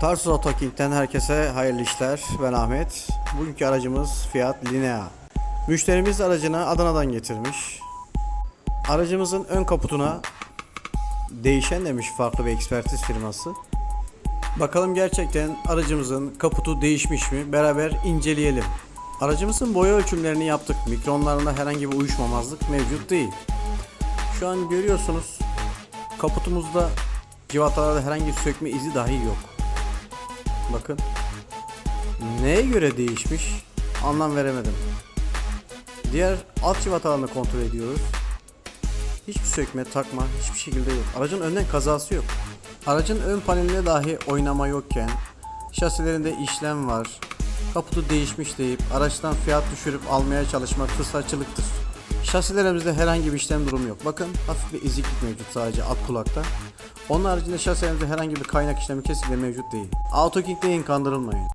Tarsus Otoking'den herkese hayırlı işler. Ben Ahmet. Bugünkü aracımız Fiat Linea. Müşterimiz aracını Adana'dan getirmiş. Aracımızın ön kaputuna değişen demiş farklı bir ekspertiz firması. Bakalım gerçekten aracımızın kaputu değişmiş mi? Beraber inceleyelim. Aracımızın boya ölçümlerini yaptık. Mikronlarında herhangi bir uyuşmamazlık mevcut değil. Şu an görüyorsunuz kaputumuzda civatalarda herhangi bir sökme izi dahi yok. Bakın. Neye göre değişmiş? Anlam veremedim. Diğer alt civatalarını kontrol ediyoruz. Hiçbir sökme, takma, hiçbir şekilde yok. Aracın önden kazası yok. Aracın ön panelinde dahi oynama yokken, şasilerinde işlem var, kaputu değişmiş deyip araçtan fiyat düşürüp almaya çalışmak fırsatçılıktır. Şasilerimizde herhangi bir işlem durumu yok. Bakın hafif bir eziklik mevcut sadece alt kulakta. Onun haricinde şasilerimizde herhangi bir kaynak işlemi kesinlikle mevcut değil. AutoKing'de kandırılmayın.